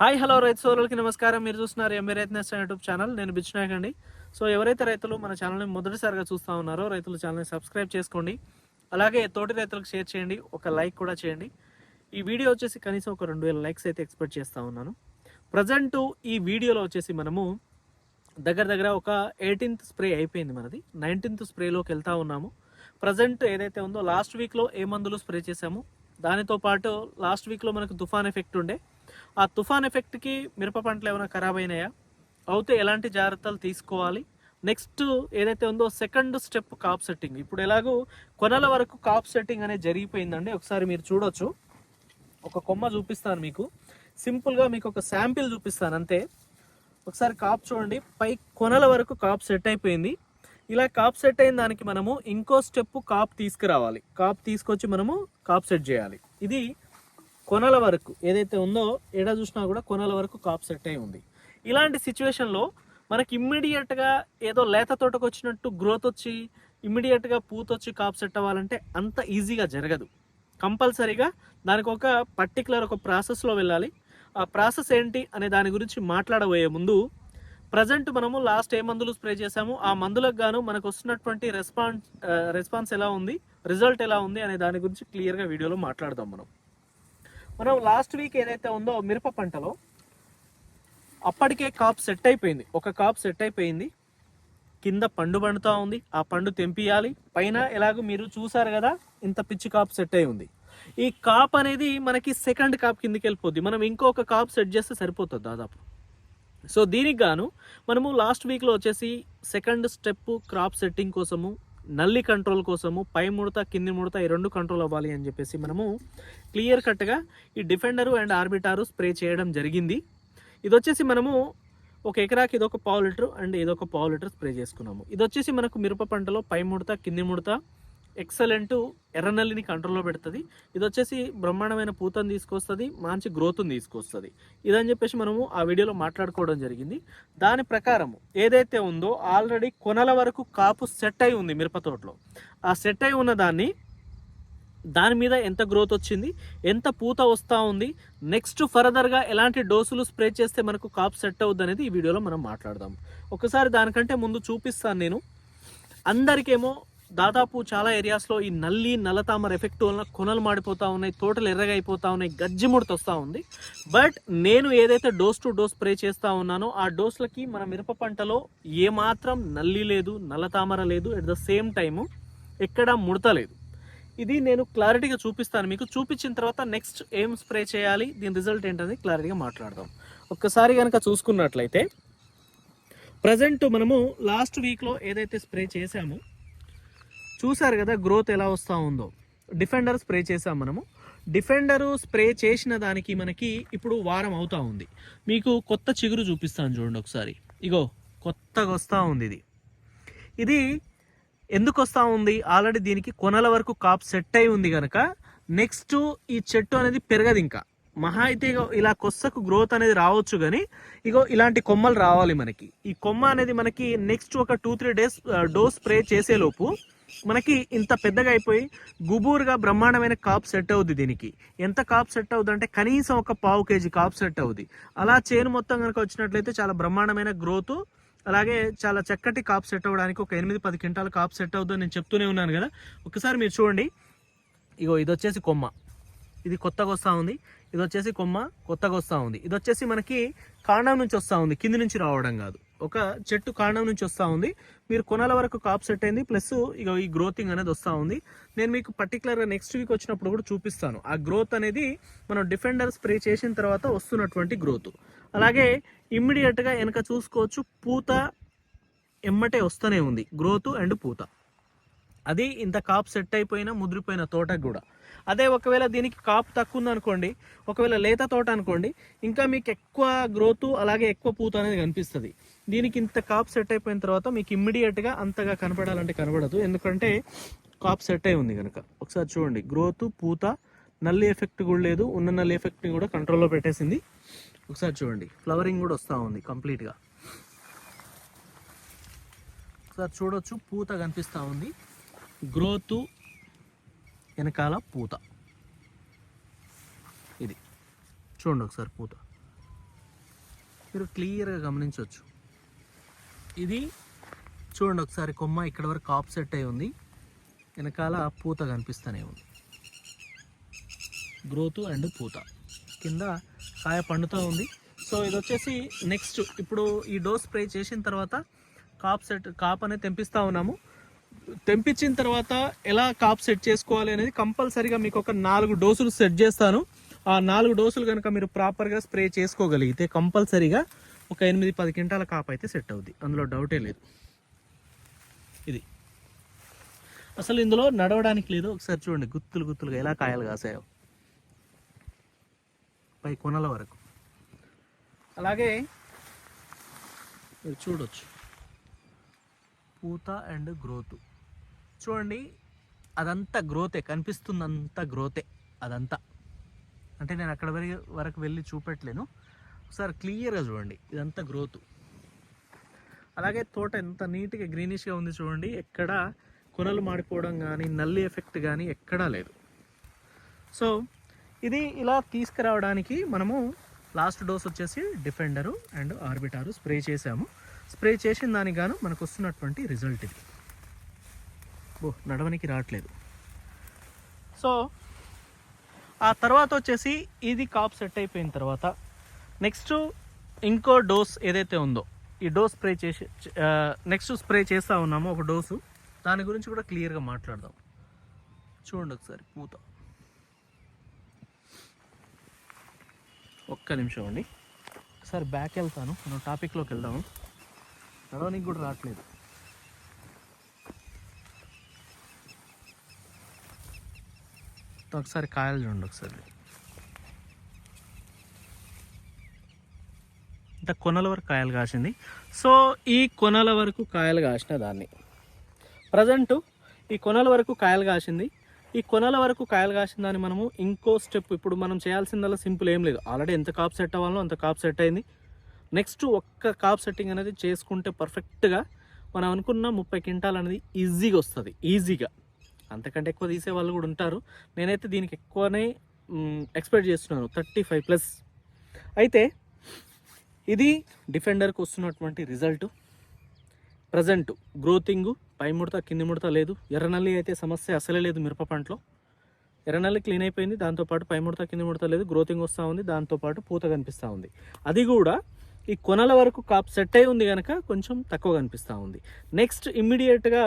Hi hello రైతు సోదరులకి నమస్కారం. మీరు చూస్తున్నారు ఎంఏ రైతు యూట్యూబ్ ఛానల్. నేను బిచ్నాయక్ అండి. సో ఎవరైతే రైతులు మన ఛానల్ని మొదటిసారిగా చూస్తూ ఉన్నారో రైతులు ఛానల్ని సబ్స్క్రైబ్ చేసుకోండి. అలాగే తోటి రైతులకు షేర్ చేయండి ఒక లైక్ కూడా చేయండి. ఈ వీడియో వచ్చేసి కనీసం ఒక రెండు వేల లైక్స్ అయితే ఎక్స్పెక్ట్ చేస్తూ ఉన్నాను. ప్రజెంట్ ఈ వీడియోలో వచ్చేసి మనము దగ్గర దగ్గర ఒక ఎయిటీన్త్ స్ప్రే అయిపోయింది మనది. నైన్టీన్త్ స్ప్రేలోకి వెళ్తూ ఉన్నాము. ప్రజెంట్ ఏదైతే ఉందో లాస్ట్ వీక్లో ఏ మందులు స్ప్రే చేసాము దానితో పాటు లాస్ట్ వీక్లో మనకు తుఫాన్ ఎఫెక్ట్ ఉండే. ఆ తుఫాన్ ఎఫెక్ట్కి మిరప పంటలు ఏమైనా ఖరాబ్ అయినాయా? అయితే ఎలాంటి జాగ్రత్తలు తీసుకోవాలి? నెక్స్ట్ ఏదైతే ఉందో సెకండ్ స్టెప్ కాప్ సెట్టింగ్. ఇప్పుడు ఎలాగో కొనల వరకు కాప్ సెట్టింగ్ అనేది జరిగిపోయిందండి. ఒకసారి మీరు చూడొచ్చు. ఒక కొమ్మ చూపిస్తాను మీకు. సింపుల్గా మీకు ఒక శాంపిల్ చూపిస్తాను అంతే. ఒకసారి కాప్ చూడండి. పై కొనల వరకు కాప్ సెట్ అయిపోయింది. ఇలా కాప్ సెట్ అయిన దానికి మనము ఇంకో స్టెప్ కాప్ తీసుకురావాలి. కాప్ తీసుకొచ్చి మనము కాప్ సెట్ చేయాలి. ఇది కొనల వరకు ఏదైతే ఉందో ఎడ చూసినా కూడా కొనల వరకు కాప్ సెట్ అయి ఉంది. ఇలాంటి సిచ్యువేషన్లో మనకి ఇమ్మీడియట్గా ఏదో లేత తోటకు వచ్చినట్టు గ్రోత్ వచ్చి ఇమ్మీడియట్గా పూత వచ్చి కాప్ సెట్ అవ్వాలంటే అంత ఈజీగా జరగదు. కంపల్సరీగా దానికి ఒక పర్టికులర్ ఒక ప్రాసెస్లో వెళ్ళాలి. ఆ ప్రాసెస్ ఏంటి అనే దాని గురించి మాట్లాడబోయే ముందు ప్రజెంట్ మనము లాస్ట్ ఏ మందులు స్ప్రే చేసాము ఆ మందులకు గాను మనకు వస్తున్నటువంటి రెస్పాన్స్ రెస్పాన్స్ ఎలా ఉంది? రిజల్ట్ ఎలా ఉంది అనే దాని గురించి క్లియర్గా వీడియోలో మాట్లాడదాం మనం. మనం లాస్ట్ వీక్ ఏదైతే ఉందో మిరప పంటలో అప్పటికే కాప్ సెట్ అయిపోయింది. ఒక కాప్ సెట్ అయిపోయింది. కింద పండు పండుతూ ఉంది. ఆ పండు తెంపియాలి. పైన ఎలాగో మీరు చూసారు కదా ఇంత పిచ్చి కాప్ సెట్ అయి ఉంది. ఈ కాప్ అనేది మనకి సెకండ్ కాప్ కిందకి వెళ్ళిపోద్ది. మనం ఇంకొక కాప్ సెట్ చేస్తే సరిపోతుంది దాదాపు. సో దీనికి గాను మనము లాస్ట్ వీక్లో వచ్చేసి సెకండ్ స్టెప్ క్రాప్ సెట్టింగ్ కోసము నల్లి కంట్రోల్ కోసము పై ముడత కింది ముడత ఈ రెండు కంట్రోల్ అవ్వాలి అని చెప్పేసి మనము క్లియర్ కట్గా ఈ డిఫెండరు అండ్ ఆర్బిటారు స్ప్రే చేయడం జరిగింది. ఇది వచ్చేసి మనము ఒక ఎకరాకి ఇదొక పావు లీటర్ అండ్ ఇదొక పావు లీటర్ స్ప్రే చేసుకున్నాము. ఇది వచ్చేసి మనకు మిరప పంటలో పై ముడత కింది ముడత ఎక్సలెంట్ ఎర్రనల్లిని కంట్రోల్లో పెడుతుంది. ఇది వచ్చేసి బ్రహ్మాండమైన పూతను తీసుకొస్తుంది మంచి గ్రోత్ని తీసుకొస్తుంది. ఇదని చెప్పేసి మనము ఆ వీడియోలో మాట్లాడుకోవడం జరిగింది. దాని ప్రకారం ఏదైతే ఉందో ఆల్రెడీ కొనల వరకు కాపు సెట్ అయి ఉంది మిరప తోటలో. ఆ సెట్ అయి ఉన్న దాన్ని దాని మీద ఎంత గ్రోత్ వచ్చింది ఎంత పూత వస్తూ ఉంది నెక్స్ట్ ఫర్దర్గా ఎలాంటి డోసులు స్ప్రే చేస్తే మనకు కాప్ సెట్ అవుద్ది అనేది ఈ వీడియోలో మనం మాట్లాడదాం. ఒకసారి దానికంటే ముందు చూపిస్తాను నేను. అందరికేమో దాదాపు చాలా ఏరియాస్లో ఈ నల్లి నల్లతామర ఎఫెక్ట్ వలన కొనలు మాడిపోతూ ఉన్నాయి తోటలు ఎర్రగా అయిపోతూ ఉన్నాయి గజ్జి ముడత వస్తూ ఉంది. బట్ నేను ఏదైతే డోస్ టు డోస్ స్ప్రే చేస్తూ ఉన్నానో ఆ డోస్లకి మన మిరప పంటలో ఏమాత్రం నల్లి లేదు నల్లతామర లేదు అట్ ద సేమ్ టైము ఎక్కడ ముడత లేదు. ఇది నేను క్లారిటీగా చూపిస్తాను మీకు. చూపించిన తర్వాత నెక్స్ట్ ఏం స్ప్రే చేయాలి దీని రిజల్ట్ ఏంటనేది క్లారిటీగా మాట్లాడదాం. ఒక్కసారి కనుక చూసుకున్నట్లయితే ప్రజెంట్ మనము లాస్ట్ వీక్లో ఏదైతే స్ప్రే చేసామో చూసారు కదా గ్రోత్ ఎలా వస్తూ ఉందో. డిఫెండర్ స్ప్రే చేసాం మనము. డిఫెండరు స్ప్రే చేసిన దానికి మనకి ఇప్పుడు వారం అవుతా ఉంది. మీకు కొత్త చిగురు చూపిస్తాను చూడండి ఒకసారి. ఇగో కొత్తగా వస్తూ ఉంది ఇది. ఇది ఎందుకు వస్తూ ఉంది? ఆల్రెడీ దీనికి కొనల వరకు కాప్ సెట్ అయి ఉంది కనుక నెక్స్ట్ ఈ చెట్టు అనేది పెరగదు ఇంకా. మహా అయితే ఇగో ఇలా కొස්සకు గ్రోత్ అనేది రావచ్చు కానీ ఇగో ఇలాంటి కొమ్మలు రావాలి మనకి. ఈ కొమ్మ అనేది మనకి నెక్స్ట్ ఒక two three days dose spray చేసేలోపు మనకి ఇంత పెద్దగా అయిపోయి గుబూరుగా బ్రహ్మాండమైన కాప్ సెట్ అవుద్ది దీనికి. ఎంత కాప్ సెట్ అవుద్ది అంటే కనీసం ఒక పావు కేజీ కాప్ సెట్ అవుద్ది. అలా చేను మొత్తం కనుక వచ్చినట్లయితే చాలా బ్రహ్మాండమైన గ్రోత్ అలాగే చాలా చక్కటి కాప్ సెట్ అవ్వడానికి ఒక ఎనిమిది పది క్వింటాల కాప్ సెట్ అవుద్దని నేను చెప్తూనే ఉన్నాను కదా. ఒకసారి మీరు చూడండి. ఇగో ఇది వచ్చేసి కొమ్మ. ఇది కొత్తగా వస్తూ ఉంది. ఇది వచ్చేసి కొమ్మ కొత్తగా వస్తూ ఉంది. ఇది వచ్చేసి మనకి కాండం నుంచి వస్తూ ఉంది. కింది నుంచి రావడం కాదు. ఒక చెట్టు కాండం నుంచి వస్తూ ఉంది. మీరు కొనాల వరకు కాప్ సెట్ అయింది ప్లస్ ఇక ఈ గ్రోతింగ్ అనేది వస్తూ ఉంది. నేను మీకు పర్టికులర్గా నెక్స్ట్ వీక్ వచ్చినప్పుడు కూడా చూపిస్తాను. ఆ గ్రోత్ అనేది మనం డిఫెండర్ స్ప్రే చేసిన తర్వాత వస్తున్నటువంటి గ్రోత్. అలాగే ఇమ్మీడియట్గా వెనక చూసుకోవచ్చు పూత ఎమ్మటే వస్తూనే ఉంది. గ్రోత్ అండ్ పూత. అది ఇంత కాప్ సెట్ అయిపోయిన ముదిరిపోయిన తోటకు కూడా. అదే ఒకవేళ దీనికి కాపు తక్కువ ఉందనుకోండి ఒకవేళ లేత తోట అనుకోండి ఇంకా మీకు ఎక్కువ గ్రోత్ అలాగే ఎక్కువ పూత అనేది కనిపిస్తుంది. దీనికి ఇంత కాప్ సెట్ అయిపోయిన తర్వాత మీకు ఇమ్మీడియట్గా అంతగా కనపడాలంటే కనపడదు ఎందుకంటే కాప్ సెట్ అయి ఉంది కనుక ఒకసారి చూడండి. గ్రోత్ పూత నల్లి ఎఫెక్ట్ కూడా లేదు. ఉన్న నల్లి ఎఫెక్ట్ని కూడా కంట్రోల్లో పెట్టేసింది. ఒకసారి చూడండి. ఫ్లవరింగ్ కూడా వస్తూ ఉంది కంప్లీట్గా ఒకసారి చూడొచ్చు. పూత కనిపిస్తూ ఉంది. గ్రోత్ వెనకాల పూత. ఇది. చూడండి ఒకసారి పూత. మీరు క్లియర్గా గమనించవచ్చు. ఇది చూడండి ఒకసారి కొమ్మ ఇక్కడ వరకు కాప్ సెట్ అయి ఉంది. వెనకాల పూత కనిపిస్తూనే ఉంది. గ్రోత్ అండ్ పూత. కింద కాయ పండుతూ ఉంది. సో ఇది వచ్చేసి నెక్స్ట్ ఇప్పుడు ఈ డోస్ స్ప్రే చేసిన తర్వాత కాప్ సెట్ కాప్ అనేది తెంపిస్తూ ఉన్నాము. తెంపించిన తర్వాత ఎలా కాప్ సెట్ చేసుకోవాలి అనేది కంపల్సరీగా మీకు ఒక నాలుగు డోసులు సెట్ చేస్తాను. ఆ నాలుగు డోసులు కనుక మీరు ప్రాపర్గా స్ప్రే చేసుకోగలిగితే కంపల్సరీగా ఒక ఎనిమిది పది క్వింటాల కాప్ అయితే సెట్ అవుద్ది. అందులో డౌటే లేదు. ఇది. అసలు ఇందులో నడవడానికి లేదు. ఒకసారి చూడండి. గుత్తులు గుత్తులుగా ఎలా కాయలు కాసాయో. పై కొనల వరకు. అలాగే మీరు చూడొచ్చు. పూత అండ్ గ్రోత్. చూడండి. అదంతా గ్రోతే. కనిపిస్తుందంతా గ్రోతే. అదంతా. అంటే నేను అక్కడ వరకు వెళ్ళి చూపెట్టలేను. ఒకసారి క్లియర్గా చూడండి. ఇదంతా గ్రోత్ అలాగే తోట ఎంత నీట్గా గ్రీనిష్గా ఉంది చూడండి. ఎక్కడ కొనలు మాడిపోవడం కానీ నల్లి ఎఫెక్ట్ కానీ ఎక్కడా లేదు. సో ఇది ఇలా తీసుకురావడానికి మనము లాస్ట్ డోస్ వచ్చేసి డిఫెండరు అండ్ ఆర్బిటారు స్ప్రే చేసాము స్ప్రే చేసిన దానికి గాను మనకు వస్తున్నటువంటి రిజల్ట్ ఇది. ఓ నడవనికి రావట్లేదు. సో ఆ తర్వాత వచ్చేసి ఇది కాప్ సెట్ అయిపోయిన తర్వాత నెక్స్ట్ ఇంకో డోస్ ఏదైతే ఉందో ఈ డోస్ స్ప్రే చేసి నెక్స్ట్ స్ప్రే చేస్తూ ఉన్నామో ఒక డోసు. దాని గురించి కూడా క్లియర్గా మాట్లాడదాం. చూడండి ఒకసారి పూత. ఒక్క నిమిషం అండి. ఒకసారి బ్యాక్ వెళ్తాను. మనం టాపిక్లోకి వెళ్దాము. నడవనికి కూడా రావట్లేదు. ఒకసారి కాయలు చూడండి ఒకసారి. ఇంత కొనల వరకు కాయలు కాసింది. సో ఈ కొనల వరకు కాయలు కాసిన దాన్ని. ప్రజెంట్ ఈ కొనల వరకు కాయలు కాసింది. ఈ కొనల వరకు కాయలు కాసిన దాన్ని మనము ఇంకో స్టెప్ ఇప్పుడు మనం చేయాల్సిందల్లా సింపుల్ ఏం లేదు. ఆల్రెడీ ఎంత కాప్ సెట్ అవ్వాలో అంత కాప్ సెట్ అయింది. నెక్స్ట్ ఒక్క కాప్ సెట్టింగ్ అనేది చేసుకుంటే పర్ఫెక్ట్గా మనం అనుకున్న ముప్పై క్వింటాల్ అనేది ఈజీగా వస్తుంది. ఈజీగా. అంతకంటే ఎక్కువ తీసే వాళ్ళు కూడా ఉంటారు. నేనైతే దీనికి ఎక్కువనే ఎక్స్పెక్ట్ చేస్తున్నాను. Thirty five plus. అయితే ఇది డిఫెండర్కి వస్తున్నటువంటి రిజల్ట్. ప్రజెంట్ గ్రోతింగ్ పై ముడత కింది ముడత లేదు. ఎర్రనల్లి అయితే సమస్య అసలే లేదు మిరప పంటలో. ఎర్రనల్లి క్లీన్ అయిపోయింది దాంతోపాటు పై ముడత కింది ముడత లేదు గ్రోతింగ్ వస్తూ ఉంది దాంతోపాటు పూత కనిపిస్తూ ఉంది. అది కూడా ఈ కొనల వరకు కాప్ సెట్ అయి ఉంది కనుక కొంచెం తక్కువ కనిపిస్తూ ఉంది. నెక్స్ట్ ఇమ్మీడియట్గా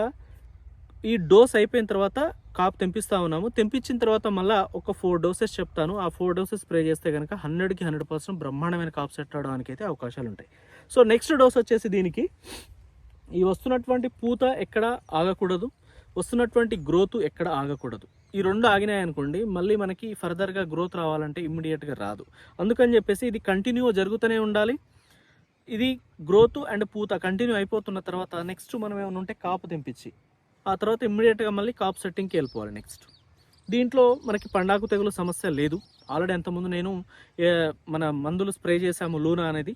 ఈ డోస్ అయిపోయిన తర్వాత కాపు తెంపిస్తూ ఉన్నాము. తెంపించిన తర్వాత మళ్ళీ ఒక ఫోర్ డోసెస్ చెప్తాను. ఆ ఫోర్ డోసెస్ స్ప్రే చేస్తే కనుక హండ్రెడ్కి హండ్రెడ్ పర్సెంట్ బ్రహ్మాండమైన కాపు సెట్ అవడానికి అయితే అవకాశాలు ఉంటాయి. సో నెక్స్ట్ డోస్ వచ్చేసి దీనికి. ఈ వస్తున్నటువంటి పూత ఎక్కడ ఆగకూడదు. వస్తున్నటువంటి గ్రోత్ ఎక్కడ ఆగకూడదు. ఈ రెండు ఆగినాయి అనుకోండి మళ్ళీ మనకి ఫర్దర్గా గ్రోత్ రావాలంటే ఇమ్మీడియట్గా రాదు. అందుకని చెప్పేసి ఇది కంటిన్యూ జరుగుతూనే ఉండాలి. ఇది గ్రోత్ అండ్ పూత కంటిన్యూ అయిపోతున్న తర్వాత నెక్స్ట్ మనం ఏమైనా ఉంటే కాపు తెంపించి ఆ తర్వాత ఇమ్మీడియట్గా మళ్ళీ కాప్ సెట్టింగ్కి వెళ్ళిపోవాలి నెక్స్ట్. దీంట్లో మనకి పండాకు తెగులు సమస్య లేదు. ఆల్రెడీ అంతకుముందు నేను మన మందులు స్ప్రే చేశాము లూనా అనేది.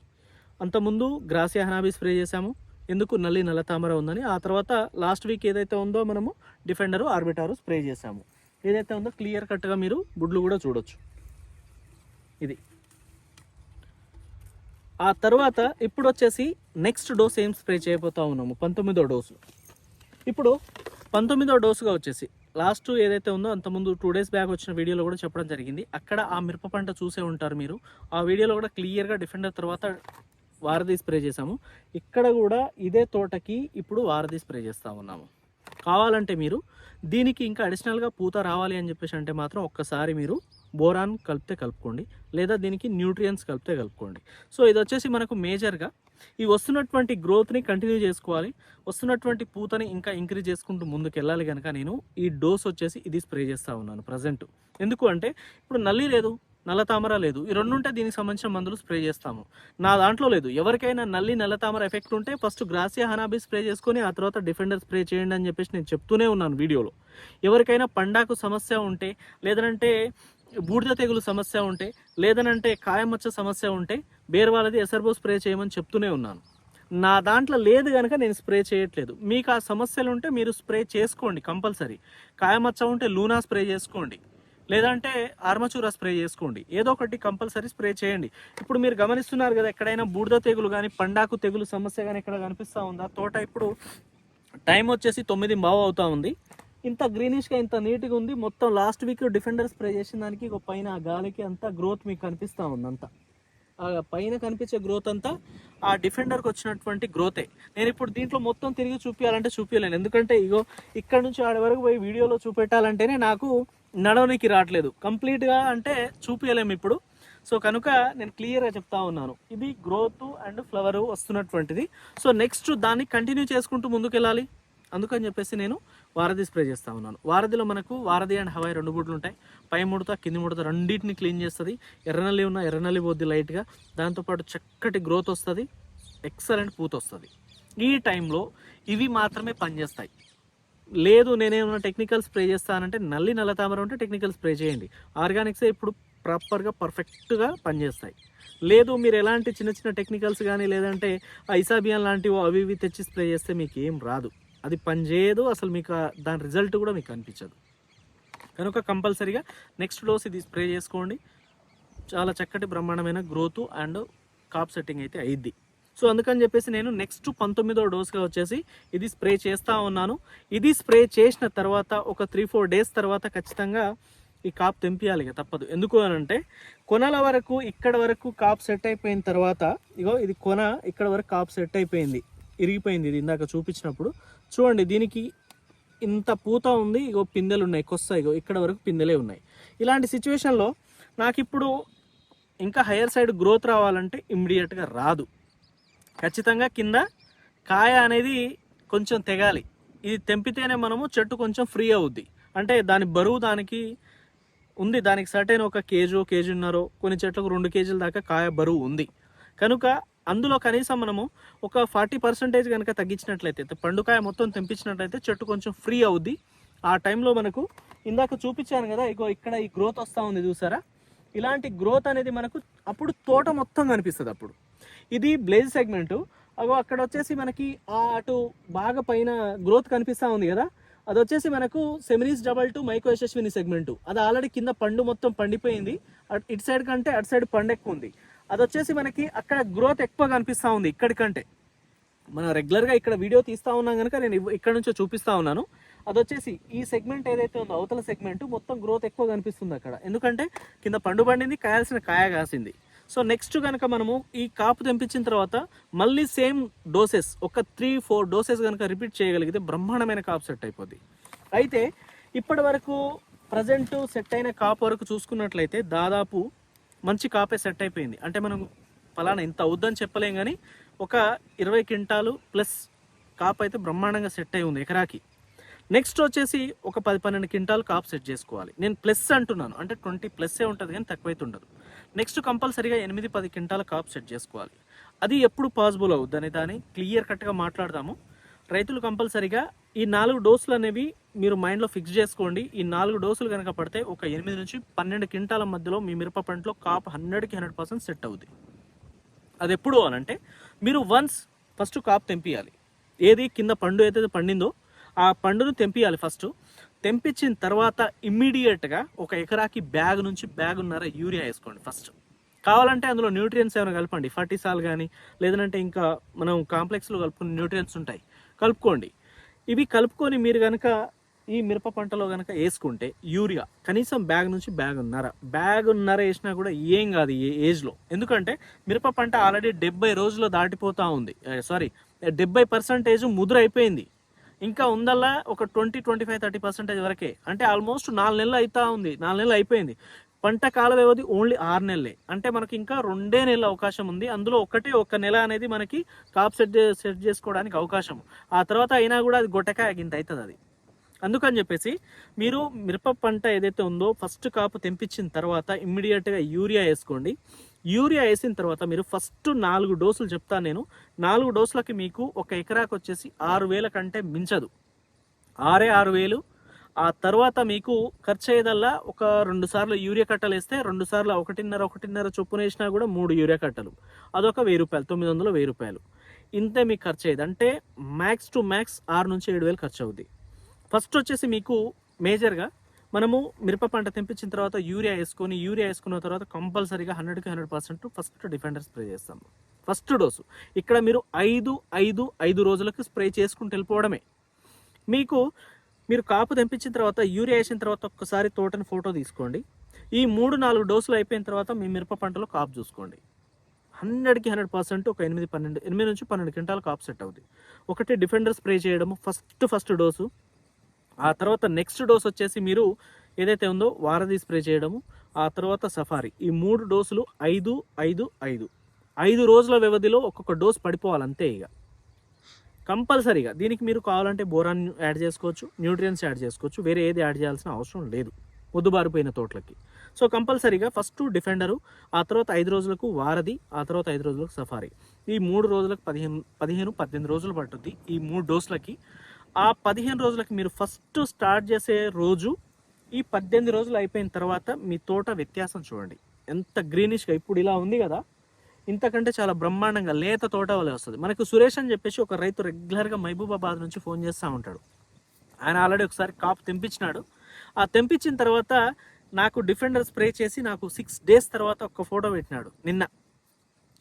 అంతకుముందు గ్రాసియా హనాబీ స్ప్రే చేశాము. ఎందుకు నల్లి నల్ల తామర ఉందని. ఆ తర్వాత లాస్ట్ వీక్ ఏదైతే ఉందో మనము డిఫెండరు ఆర్బిటారు స్ప్రే చేశాము. ఏదైతే ఉందో క్లియర్ కట్గా మీరు గుడ్లు కూడా చూడొచ్చు. ఇది. ఆ తర్వాత ఇప్పుడు వచ్చేసి నెక్స్ట్ డోస్ ఏం స్ప్రే చేయబోతా ఉన్నాము? పంతొమ్మిదో డోసు. ఇప్పుడు పంతొమ్మిదో డోసుగా వచ్చేసి లాస్ట్ ఏదైతే ఉందో అంతకుముందు టూ డేస్ బ్యాక్ వచ్చిన వీడియోలో కూడా చెప్పడం జరిగింది. అక్కడ ఆ మిరప పంట చూసే ఉంటారు మీరు. ఆ వీడియోలో కూడా క్లియర్గా డిఫెండర్ తర్వాత వారధి స్ప్రే చేసాము ఇక్కడ కూడా ఇదే తోటకి ఇప్పుడు వారధి స్ప్రే చేస్తూ ఉన్నాము. కావాలంటే మీరు దీనికి ఇంకా అడిషనల్గా పూత రావాలి అని చెప్పేసి అంటే మాత్రం ఒక్కసారి మీరు బోరాన్ కలిపితే కలుపుకోండి లేదా దీనికి న్యూట్రియన్స్ కలిపితే కలుపుకోండి. సో ఇది వచ్చేసి మనకు మేజర్గా ఈ వస్తున్నటువంటి గ్రోత్ని కంటిన్యూ చేసుకోవాలి. వస్తున్నటువంటి పూతని ఇంకా ఇంక్రీజ్ చేసుకుంటూ ముందుకు వెళ్ళాలి కనుక నేను ఈ డోస్ వచ్చేసి ఇది స్ప్రే చేస్తూ ఉన్నాను ప్రజెంట్. ఎందుకు అంటే ఇప్పుడు నల్లి లేదు నల్ల తామర లేదు ఈ రెండు ఉంటే దీనికి సంబంధించిన మందులు స్ప్రే చేస్తాము. నా దాంట్లో లేదు. ఎవరికైనా నల్లి నల్ల తామర ఎఫెక్ట్ ఉంటే ఫస్ట్ గ్రాసియా హనాబీ స్ప్రే చేసుకొని ఆ తర్వాత డిఫెండర్ స్ప్రే చేయండి అని చెప్పేసి నేను చెప్తూనే ఉన్నాను వీడియోలో. ఎవరికైనా పండాకు సమస్య ఉంటే లేదంటే బూడిద తెగులు సమస్య ఉంటే లేదనంటే కాయమచ్చ సమస్య ఉంటే బేర్వాలది ఎసర్బో స్ప్రే చేయమని చెప్తూనే ఉన్నాను. నా దాంట్లో లేదు కనుక నేను స్ప్రే చేయట్లేదు. మీకు ఆ సమస్యలు ఉంటే మీరు స్ప్రే చేసుకోండి కంపల్సరీ. కాయమచ్చ ఉంటే లూనా స్ప్రే చేసుకోండి. లేదంటే ఆర్మచూరా స్ప్రే చేసుకోండి. ఏదో ఒకటి కంపల్సరీ స్ప్రే చేయండి. ఇప్పుడు మీరు గమనిస్తున్నారు కదా ఎక్కడైనా బూడిద తెగులు కానీ పండాకు తెగులు సమస్య కానీ ఎక్కడ కనిపిస్తూ ఉందా? తోట ఇప్పుడు టైం వచ్చేసి తొమ్మిది బావు అవుతా ఉంది. ఇంత గ్రీనిష్గా ఇంత నీట్గా ఉంది. మొత్తం లాస్ట్ వీక్ డిఫెండర్ స్ప్రే చేసిన దానికి ఒక పైన ఆ గాలికి అంతా గ్రోత్ మీకు కనిపిస్తూ ఉంది అంతా ఆ పైన కనిపించే గ్రోత్ అంతా ఆ డిఫెండర్కి వచ్చినటువంటి గ్రోతే నేను ఇప్పుడు దీంట్లో మొత్తం తిరిగి చూపించాలంటే చూపించలేను ఎందుకంటే ఇగో ఇక్కడ నుంచి ఆడ వరకు పోయి వీడియోలో చూపెట్టాలంటేనే నాకు నడవనికి రావట్లేదు. కంప్లీట్గా అంటే చూపించలేము ఇప్పుడు. సో కనుక నేను క్లియర్గా చెప్తా ఉన్నాను. ఇది గ్రోత్ అండ్ ఫ్లవర్ వస్తున్నటువంటిది. సో నెక్స్ట్ దాన్ని కంటిన్యూ చేసుకుంటూ ముందుకెళ్ళాలి. అందుకని చెప్పేసి నేను వారధి స్ప్రే చేస్తా ఉన్నాను. వారధిలో మనకు వారధి అండ్ హవాయి రెండు బుడ్లు ఉంటాయి. పై ముడత కింది ముడత రెండింటిని క్లీన్ చేస్తుంది. ఎర్రనల్లి ఉన్న ఎర్రనల్లి పోద్ది లైట్గా దాంతోపాటు చక్కటి గ్రోత్ వస్తుంది. ఎక్సలెంట్ పూత వస్తుంది. ఈ టైంలో ఇవి మాత్రమే పనిచేస్తాయి లేదు నేనేమన్నా టెక్నికల్ స్ప్రే చేస్తానంటే నల్లి నల్ల తామర ఉంటే టెక్నికల్ స్ప్రే చేయండి. ఆర్గానిక్సే ఇప్పుడు ప్రాపర్గా పర్ఫెక్ట్గా పనిచేస్తాయి లేదు మీరు ఎలాంటి చిన్న చిన్న టెక్నికల్స్ కానీ లేదంటే ఐసాబియాన్ లాంటివి అవి ఇవి తెచ్చి స్ప్రే చేస్తే మీకు ఏం రాదు. అది పనిచేయదు అసలు మీకు దాని రిజల్ట్ కూడా మీకు అనిపించదు. కనుక కంపల్సరీగా నెక్స్ట్ డోస్ ఇది స్ప్రే చేసుకోండి. చాలా చక్కటి బ్రహ్మాండమైన గ్రోత్ అండ్ కాప్ సెట్టింగ్ అయితే అయ్యిద్ది. సో అందుకని చెప్పేసి నేను నెక్స్ట్ పంతొమ్మిదో డోస్గా వచ్చేసి ఇది స్ప్రే చేస్తూ ఉన్నాను. ఇది స్ప్రే చేసిన తర్వాత ఒక త్రీ ఫోర్ డేస్ తర్వాత ఖచ్చితంగా ఈ కాప్ తెంపియాలి ఇక తప్పదు. ఎందుకు అని అంటే కొనల వరకు ఇక్కడ వరకు కాప్ సెట్ అయిపోయిన తర్వాత ఇగో ఇది కొన ఇక్కడ వరకు కాప్ సెట్ అయిపోయింది. ఇరిగిపోయింది ఇది ఇందాక చూపించినప్పుడు. చూడండి దీనికి ఇంత పూత ఉంది ఇగో పిందెలు ఉన్నాయి కొస్త ఇగో ఇక్కడ వరకు పిందెలే ఉన్నాయి. ఇలాంటి సిచ్యువేషన్లో నాకు ఇప్పుడు ఇంకా హయ్యర్ సైడ్ గ్రోత్ రావాలంటే ఇమ్మీడియట్గా రాదు. ఖచ్చితంగా కింద కాయ అనేది కొంచెం తెగాలి. ఇది తెంపితేనే మనము చెట్టు కొంచెం ఫ్రీ అవుద్ది. అంటే దాని బరువు దానికి ఉంది దానికి సర్టైన్ ఒక కేజీ కేజీన్నరో కొన్ని చెట్లకు రెండు కేజీల దాకా కాయ బరువు ఉంది. కనుక అందులో కనీసం మనము ఒక ఫార్టీ పర్సెంటేజ్ కనుక తగ్గించినట్లయితే పండుకాయ మొత్తం తెంపించినట్లయితే చెట్టు కొంచెం ఫ్రీ అవుద్ది. ఆ టైంలో మనకు ఇందాక చూపించాను కదా ఇగో ఇక్కడ ఈ గ్రోత్ వస్తూ ఉంది చూసారా? ఇలాంటి గ్రోత్ అనేది మనకు అప్పుడు తోట మొత్తం కనిపిస్తుంది అప్పుడు. ఇది బ్లేజ్ సెగ్మెంటు. అగో అక్కడ వచ్చేసి మనకి ఆ అటు బాగా పైన గ్రోత్ కనిపిస్తూ ఉంది కదా అది వచ్చేసి మనకు Seminis double two Mahyco Yashaswini segment. అది ఆల్రెడీ కింద పండు మొత్తం పండిపోయింది. ఇటు సైడ్ కంటే అటు సైడ్ పండు ఎక్కువ ఉంది అది వచ్చేసి మనకి అక్కడ గ్రోత్ ఎక్కువ కనిపిస్తూ ఉంది ఇక్కడికంటే. మనం రెగ్యులర్గా ఇక్కడ వీడియో తీస్తూ ఉన్నాం కనుక నేను ఇక్కడ నుంచో చూపిస్తా ఉన్నాను. అది వచ్చేసి ఈ సెగ్మెంట్ ఏదైతే ఉందో అవతల సెగ్మెంట్ మొత్తం గ్రోత్ ఎక్కువ కనిపిస్తుంది అక్కడ. ఎందుకంటే కింద పండు పండింది కాయాల్సిన కాయ కాసింది. సో నెక్స్ట్ కనుక మనము ఈ కాపు తెంపించిన తర్వాత మళ్ళీ సేమ్ డోసెస్ ఒక త్రీ ఫోర్ డోసెస్ కనుక రిపీట్ చేయగలిగితే బ్రహ్మాండమైన కాపు సెట్ అయిపోద్ది. అయితే ఇప్పటి వరకు ప్రజెంట్ సెట్ అయిన కాపు వరకు చూసుకున్నట్లయితే దాదాపు మంచి కాపే సెట్ అయిపోయింది. అంటే మనం ఫలానా ఇంత అవుద్దని చెప్పలేం కానీ ఒక ఇరవై క్వింటాలు ప్లస్ కాప్ అయితే బ్రహ్మాండంగా సెట్ అయి ఉంది ఎకరాకి. నెక్స్ట్ వచ్చేసి ఒక పది పన్నెండు క్వింటాలు కాప్ సెట్ చేసుకోవాలి. నేను ప్లస్ అంటున్నాను. అంటే ట్వంటీ ప్లస్సే ఉంటుంది కానీ తక్కువైతే ఉండదు. నెక్స్ట్ కంపల్సరీగా ఎనిమిది పది క్వింటాల కాప్ సెట్ చేసుకోవాలి. అది ఎప్పుడు పాసిబుల్ అవుద్ది అనే దాన్ని క్లియర్ కట్గా మాట్లాడదాము. రైతులు కంపల్సరిగా ఈ నాలుగు డోసులు అనేవి మీరు మైండ్లో ఫిక్స్ చేసుకోండి. ఈ నాలుగు డోసులు కనుక పడితే ఒక ఎనిమిది నుంచి పన్నెండు క్వింటాల మధ్యలో మీ మిరప పంటలో కాపు హండ్రెడ్కి హండ్రెడ్ పర్సెంట్ సెట్ అవుద్ది. అది ఎప్పుడు అనంటే మీరు వన్స్ ఫస్ట్ కాపు తెంపియాలి. ఏది కింద పండు ఏదైతే పండిందో ఆ పండును తెంపియాలి ఫస్ట్. తెంపించిన తర్వాత ఇమ్మీడియట్గా ఒక ఎకరాకి బ్యాగ్ నుంచి బ్యాగ్న్నర యూరియా వేసుకోండి ఫస్ట్. కావాలంటే అందులో న్యూట్రియన్స్ ఏమైనా కలపండి. ఫర్టిసాల్ కానీ లేదంటే ఇంకా మనం కాంప్లెక్స్లో కలుపుకునే న్యూట్రియన్స్ ఉంటాయి. కలుపుకోండి. ఇవి కలుపుకొని మీరు కనుక ఈ మిరప పంటలో కనుక వేసుకుంటే యూరియా కనీసం బ్యాగ్ నుంచి బ్యాగ్ ఉన్నర బ్యాగ్ ఉన్నర వేసినా కూడా ఏం కాదు ఈ ఏజ్లో. ఎందుకంటే మిరప పంట ఆల్రెడీ డెబ్బై రోజుల్లో దాటిపోతూ ఉంది. సారీ డెబ్బై పర్సెంటేజ్ ముదురు అయిపోయింది. ఇంకా ఉందల్లా ఒక twenty twenty five thirty percentage వరకే. అంటే ఆల్మోస్ట్ నాలుగు నెలలు అవుతా ఉంది. నాలుగు నెలలు అయిపోయింది. పంట కాల వ్యవధి ఓన్లీ ఆరు నెలలే. అంటే మనకి ఇంకా రెండే నెలల అవకాశం ఉంది. అందులో ఒకటే ఒక నెల అనేది మనకి కాప్ సెట్ సెట్ చేసుకోవడానికి అవకాశం. ఆ తర్వాత అయినా కూడా అది గొట్టకాయ గింత అవుతుంది అది. అందుకని చెప్పేసి మీరు మిరప పంట ఏదైతే ఉందో ఫస్ట్ కాపు తెంపించిన తర్వాత ఇమ్మీడియట్గా యూరియా వేసుకోండి. యూరియా వేసిన తర్వాత మీరు ఫస్ట్ నాలుగు డోసులు చెప్తాను నేను. నాలుగు డోసులకి మీకు ఒక ఎకరాకు వచ్చేసి ఆరు వేల కంటే మించదు. ఆరే ఆరు వేలు ఆ తర్వాత మీకు ఖర్చు అయ్యేదల్లా ఒక రెండు సార్లు యూరియా కట్టలు వేస్తే రెండు సార్లు ఒకటిన్నర ఒకటిన్నర చొప్పున వేసినా కూడా మూడు యూరియా కట్టలు. అదొక వెయ్యి రూపాయలు తొమ్మిది వందలు వెయ్యి రూపాయలు. ఇంతే మీకు ఖర్చు అయ్యేది అంటే మ్యాక్స్ టు మ్యాక్స్ ఆరు నుంచి ఏడు వేలు ఖర్చు అవుద్ది ఫస్ట్ వచ్చేసి మీకు మేజర్గా మనము మిరప పంట తెంపించిన తర్వాత యూరియా వేసుకొని యూరియా వేసుకున్న తర్వాత కంపల్సరీగా హండ్రెడ్కి hundred percent first defender spray చేస్తాం. First dose. ఇక్కడ మీరు ఐదు ఐదు ఐదు రోజులకు స్ప్రే చేసుకుంటూ వెళ్ళిపోవడమే. మీకు మీరు కాపు తెంపించిన తర్వాత యూరియా వేసిన తర్వాత ఒక్కసారి తోటని ఫోటో తీసుకోండి. ఈ మూడు నాలుగు డోసులు అయిపోయిన తర్వాత మీ మిరప పంటలో కాపు చూసుకోండి. హండ్రెడ్కి హండ్రెడ్ పర్సెంట్ ఒక ఎనిమిది పన్నెండు ఎనిమిది నుంచి పన్నెండు క్వింటాల్ కాపు సెట్ అవుతుంది ఒకటి డిఫెండర్ స్ప్రే చేయడము ఫస్ట్ ఫస్ట్ డోసు. ఆ తర్వాత నెక్స్ట్ డోస్ వచ్చేసి మీరు ఏదైతే ఉందో వారధి స్ప్రే చేయడము ఆ తర్వాత సఫారీ. ఈ మూడు డోసులు ఐదు ఐదు ఐదు. ఐదు రోజుల వ్యవధిలో ఒక్కొక్క డోస్ పడిపోవాలంతే ఇక కంపల్సరీగా దీనికి మీరు కావాలంటే బోరాన్ యాడ్ చేసుకోవచ్చు న్యూట్రియన్స్ యాడ్ చేసుకోవచ్చు వేరే ఏది యాడ్ చేయాల్సిన అవసరం లేదు ఒద్దుబారిపోయిన తోటలకి. సో కంపల్సరీగా ఫస్ట్ డిఫెండరు ఆ తర్వాత ఐదు రోజులకు వారధి ఆ తర్వాత ఐదు రోజులకు సఫారీ. ఈ మూడు రోజులకు పదిహేను పదిహేను పద్దెనిమిది రోజులు పట్టుద్ది ఈ మూడు డోసులకి. ఆ పదిహేను రోజులకి మీరు ఫస్ట్ స్టార్ట్ చేసే రోజు ఈ పద్దెనిమిది రోజులు అయిపోయిన తర్వాత మీ తోట వ్యత్యాసం చూడండి. ఎంత గ్రీనిష్గా ఇప్పుడు ఇలా ఉంది కదా ఇంతకంటే చాలా బ్రహ్మాండంగా లేత తోట వలె వస్తుంది. మనకు సురేష్ అని చెప్పేసి ఒక రైతు రెగ్యులర్గా మహబూబాబాద్ నుంచి ఫోన్ చేస్తూ ఉంటాడు. ఆయన ఆల్రెడీ ఒకసారి కాపు తెంపించినాడు. ఆ తెంపించిన తర్వాత నాకు డిఫెండర్ స్ప్రే చేసి నాకు సిక్స్ డేస్ తర్వాత ఒక ఫోటో పెట్టినాడు. నిన్న.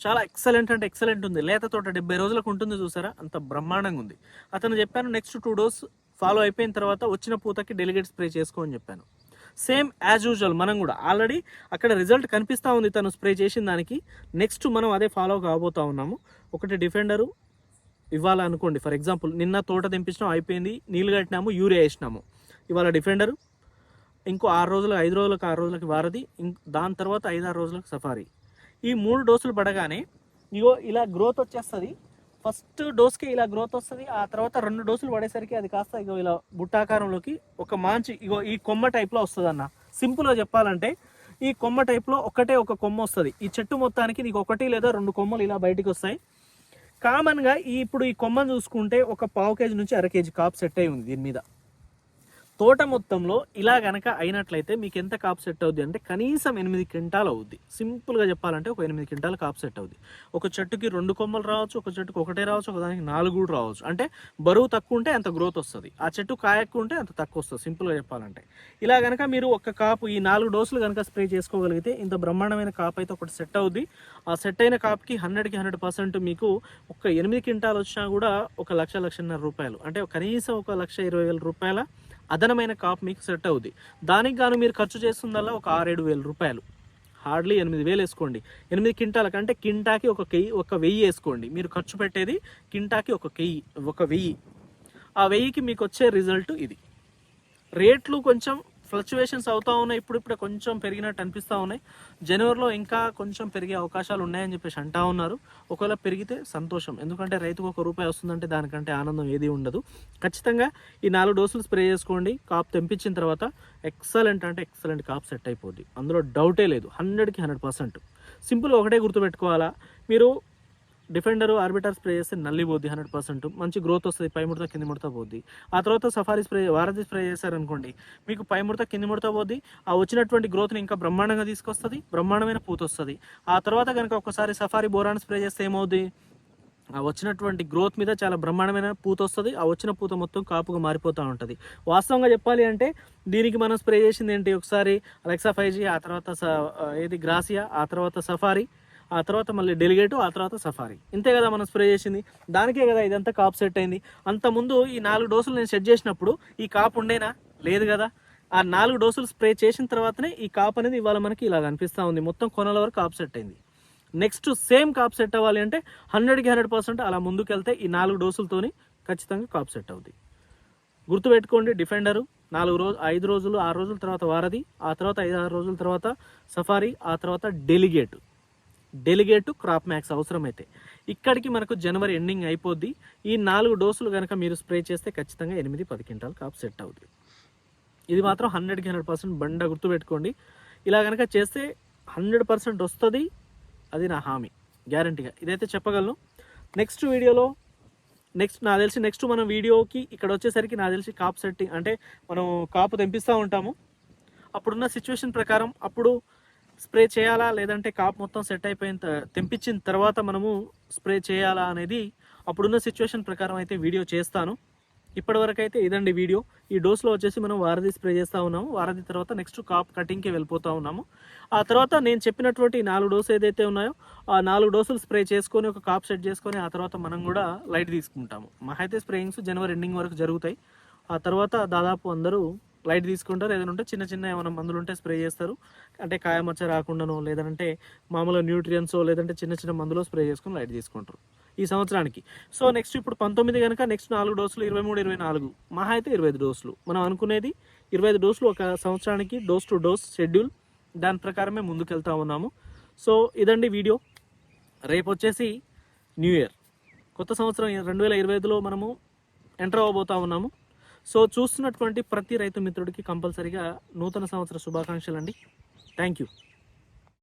చాలా ఎక్సలెంట్ అంటే ఎక్సలెంట్ ఉంది. లేత తోట డెబ్బై రోజులకు ఉంటుంది చూసారా? అంత బ్రహ్మాండంగా ఉంది. అతను చెప్పాను నెక్స్ట్ టూ డోస్ ఫాలో అయిపోయిన తర్వాత వచ్చిన పూతకి డెలిగేట్ స్ప్రే చేసుకో అని చెప్పాను. సేమ్ యాజ్ యూజువల్ మనం కూడా. ఆల్రెడీ అక్కడ రిజల్ట్ కనిపిస్తూ ఉంది తను స్ప్రే చేసిన దానికి. నెక్స్ట్ మనం అదే ఫాలో కాబోతా ఉన్నాము. ఒకటి డిఫెండరు ఇవ్వాలనుకోండి. ఫర్ ఎగ్జాంపుల్ నిన్న తోట తెంపించినాం అయిపోయింది నీళ్ళు కట్టినాము యూరియా వేసినాము. ఇవాళ డిఫెండరు ఇంకో ఆరు రోజులకు ఐదు రోజులకు ఆరు రోజులకి వారది దాని తర్వాత ఐదు ఆరు రోజులకు సఫారీ ఈ మూడు డోసులు పడగానే ఇగో ఇలా గ్రోత్ వచ్చేస్తుంది. ఫస్ట్ డోస్కి ఇలా గ్రోత్ వస్తుంది. ఆ తర్వాత రెండు డోసులు పడేసరికి అది కాస్త ఇగో ఇలా బుట్టాకారంలోకి ఒక మంచి ఇగో ఈ కొమ్మ టైప్లో వస్తుంది అన్న సింపుల్గా చెప్పాలంటే ఈ కొమ్మ టైప్లో ఒకటే ఒక కొమ్మ వస్తుంది. ఈ చెట్టు మొత్తానికి నీకు ఒకటి లేదా రెండు కొమ్మలు ఇలా బయటికి వస్తాయి. కామన్గా ఈ ఇప్పుడు ఈ కొమ్మను చూసుకుంటే ఒక పావు కేజీ నుంచి అర కేజీ కాపు సెట్ అయి ఉంది దీని మీద. తోట మొత్తంలో ఇలా గనక అయినట్లయితే మీకు ఎంత కాపు సెట్ అవుద్ది అంటే కనీసం ఎనిమిది క్వింటాల్ అవుద్ది. సింపుల్గా చెప్పాలంటే ఒక ఎనిమిది క్వింటాల్ కాపు సెట్ అవుద్ది. ఒక చెట్టుకి రెండు కొమ్మలు రావచ్చు ఒక చెట్టుకి ఒకటే రావచ్చు ఒక దానికి నాలుగు కూడా రావచ్చు. అంటే బరువు తక్కువ ఉంటే అంత గ్రోత్ వస్తుంది. ఆ చెట్టు కాయ ఎక్కువ ఉంటే అంత తక్కువ వస్తుంది. సింపుల్గా చెప్పాలంటే. ఇలా గనక మీరు ఒక కాపు ఈ నాలుగు డోసులు కనుక స్ప్రే చేసుకోగలిగితే ఇంత బ్రహ్మాండమైన కాపు అయితే ఒకటి సెట్ అవుద్ది. ఆ సెట్ అయిన కాపుకి హండ్రెడ్కి హండ్రెడ్ పర్సెంట్ మీకు ఒక ఎనిమిది క్వింటాల్ వచ్చినా కూడా ఒక లక్ష లక్షన్నర రూపాయలు. అంటే కనీసం ఒక లక్ష ఇరవై వేల రూపాయల అదనమైన కాప్ మీకు సెట్ అవుద్ది. దానికి గాను మీరు ఖర్చు చేస్తుందల్లా ఒక ఆరేడు వేల రూపాయలు. హార్డ్లీ ఎనిమిది వేలు వేసుకోండి. ఎనిమిది కింటాలకు అంటే కింటాకి ఒక కెయ్యి ఒక వెయ్యి వేసుకోండి. మీరు ఖర్చు పెట్టేది కింటాకి ఒక కెయ్యి ఒక వెయ్యి. ఆ వెయ్యికి మీకు వచ్చే రిజల్ట్ ఇది. రేట్లు కొంచెం ఫ్లక్చువేషన్స్ అవుతూ ఉన్నాయి ఇప్పుడు ఇప్పుడు కొంచెం పెరిగినట్టు అనిపిస్తూ ఉన్నాయి. జనవరిలో ఇంకా కొంచెం పెరిగే అవకాశాలు ఉన్నాయని చెప్పేసి అంటా ఉన్నారు. ఒకవేళ పెరిగితే సంతోషం. ఎందుకంటే రైతుకు ఒక రూపాయి వస్తుందంటే దానికంటే ఆనందం ఏది ఉండదు. ఖచ్చితంగా ఈ నాలుగు డోసులు స్ప్రే చేసుకోండి. కాప్ తెంపించిన తర్వాత ఎక్సలెంట్ అంటే ఎక్సలెంట్ కాప్ సెట్ అయిపోద్ది. అందులో డౌటే లేదు. హండ్రెడ్కి హండ్రెడ్ పర్సెంట్. సింపుల్ ఒకటే గుర్తుపెట్టుకోవాలా? మీరు డిఫెండర్ ఆర్బిటర్ స్ప్రే చేస్తే నల్లిపోద్ది హండ్రెడ్ పర్సెంట్. మంచి గ్రోత్ వస్తుంది పై ముడత కింది ముడత పోద్ది. ఆ తర్వాత సఫారీ స్ప్రే వారధి స్ప్రే చేశారనుకోండి మీకు పై ముడత కింది ముడత పోద్ది. ఆ వచ్చినటువంటి గ్రోత్ని ఇంకా బ్రహ్మాండంగా తీసుకొస్తుంది బ్రహ్మాండమైన పూత వస్తుంది. ఆ తర్వాత కనుక ఒకసారి సఫారీ బోరాన్ స్ప్రే చేస్తే ఏమవుద్ది? ఆ వచ్చినటువంటి గ్రోత్ మీద చాలా బ్రహ్మాండమైన పూత వస్తుంది. ఆ వచ్చిన పూత మొత్తం కాపుగా మారిపోతూ ఉంటుంది. వాస్తవంగా చెప్పాలి అంటే దీనికి మనం స్ప్రే చేసింది ఏంటి? ఒకసారి అలెక్సా ఫైవ్ జీ ఆ తర్వాత స- ఏది గ్రాసియా ఆ తర్వాత సఫారీ ఆ తర్వాత మళ్ళీ డెలిగేటు ఆ తర్వాత సఫారీ. ఇంతే కదా మనం స్ప్రే చేసింది. దానికే కదా ఇదంతా కాప్ సెట్ అయింది. అంత ముందు ఈ నాలుగు డోసులు నేను సెట్ చేసినప్పుడు ఈ కాపు ఉండేనా? లేదు కదా. ఆ నాలుగు డోసులు స్ప్రే చేసిన తర్వాతనే ఈ కాప్ అనేది ఇవాళ మనకి ఇలా కనిపిస్తూ ఉంది. మొత్తం కొనల వరకు కాప్ సెట్ అయింది. నెక్స్ట్ సేమ్ కాప్ సెట్ అవ్వాలి అంటే హండ్రెడ్కి హండ్రెడ్ పర్సెంట్ అలా ముందుకెళ్తే ఈ నాలుగు డోసులతోని ఖచ్చితంగా కాప్ సెట్ అవుద్ది. గుర్తుపెట్టుకోండి డిఫెండరు నాలుగు రోజు ఐదు రోజులు ఆరు రోజుల తర్వాత వారధి ఆ తర్వాత ఐదు ఆరు రోజుల తర్వాత సఫారీ ఆ తర్వాత డెలిగేట్. డెలిగేట్ క్రాప్ మ్యాక్స్ అవసరమైతే. ఇక్కడికి మనకు జనవరి ఎండింగ్ అయిపోద్ది. ఈ నాలుగు డోసులు కనుక మీరు స్ప్రే చేస్తే ఖచ్చితంగా ఎనిమిది పది క్వింటాల్ కాప్ సెట్ అవుతుంది ఇది మాత్రం హండ్రెడ్కి హండ్రెడ్ పర్సెంట్ బండ గుర్తుపెట్టుకోండి. ఇలా కనుక చేస్తే హండ్రెడ్ పర్సెంట్ వస్తుంది. అది నా హామీ. గ్యారంటీగా. ఇదైతే చెప్పగలను. నెక్స్ట్ వీడియోలో నెక్స్ట్ నాకు తెలిసి నెక్స్ట్ మనం వీడియోకి ఇక్కడ వచ్చేసరికి నాకు తెలిసి కాప్ సెట్టింగ్ అంటే మనం కాపు తెంపిస్తూ ఉంటాము. అప్పుడున్న సిచ్యువేషన్ ప్రకారం అప్పుడు స్ప్రే చేయాలా? లేదంటే కాప్ మొత్తం సెట్ అయిపోయిన తెంపించిన తర్వాత మనము స్ప్రే చేయాలా అనేది అప్పుడున్న సిచ్యువేషన్ ప్రకారం అయితే వీడియో చేస్తాను. ఇప్పటివరకు అయితే ఇదండి వీడియో. ఈ డోస్లో వచ్చేసి మనం వారధి స్ప్రే చేస్తూ ఉన్నాము. వారధి తర్వాత నెక్స్ట్ కాప్ కటింగ్కి వెళ్ళిపోతూ ఉన్నాము. ఆ తర్వాత నేను చెప్పినటువంటి నాలుగు డోస్ ఏదైతే ఉన్నాయో ఆ నాలుగు డోసులు స్ప్రే చేసుకొని ఒక కాప్ సెట్ చేసుకొని ఆ తర్వాత మనం కూడా లైట్ తీసుకుంటాము. మా అయితే స్ప్రేయింగ్స్ జనవరి ఎండింగ్ వరకు జరుగుతాయి. ఆ తర్వాత దాదాపు అందరూ లైట్ తీసుకుంటారు. ఏదైనా ఉంటే చిన్న చిన్న ఏమైనా మందులు ఉంటే స్ప్రే చేస్తారు. అంటే కాయ మచ్చ రాకుండానో లేదంటే మామూలుగా న్యూట్రియన్స్ లేదంటే చిన్న చిన్న మందులో స్ప్రే చేసుకొని లైట్ తీసుకుంటారు ఈ సంవత్సరానికి. సో నెక్స్ట్ ఇప్పుడు పంతొమ్మిది కనుక నెక్స్ట్ నాలుగు డోసులు ఇరవై మూడు ఇరవై నాలుగు. మహా అయితే ఇరవై ఐదు డోసులు. మనం అనుకునేది ఇరవై ఐదు డోసులు ఒక సంవత్సరానికి డోస్ టు డోస్ షెడ్యూల్. దాని ప్రకారమే ముందుకెళ్తా ఉన్నాము. సో ఇదండి వీడియో. రేపు వచ్చేసి న్యూ ఇయర్. కొత్త సంవత్సరం రెండు వేల ఇరవై ఐదులో మనము ఎంటర్ అవ్వబోతా ఉన్నాము. సో చూస్తున్నటువంటి ప్రతి రైతు మిత్రుడికి కంపల్సరిగా నూతన సంవత్సర శుభాకాంక్షలు అండి థ్యాంక్ యూ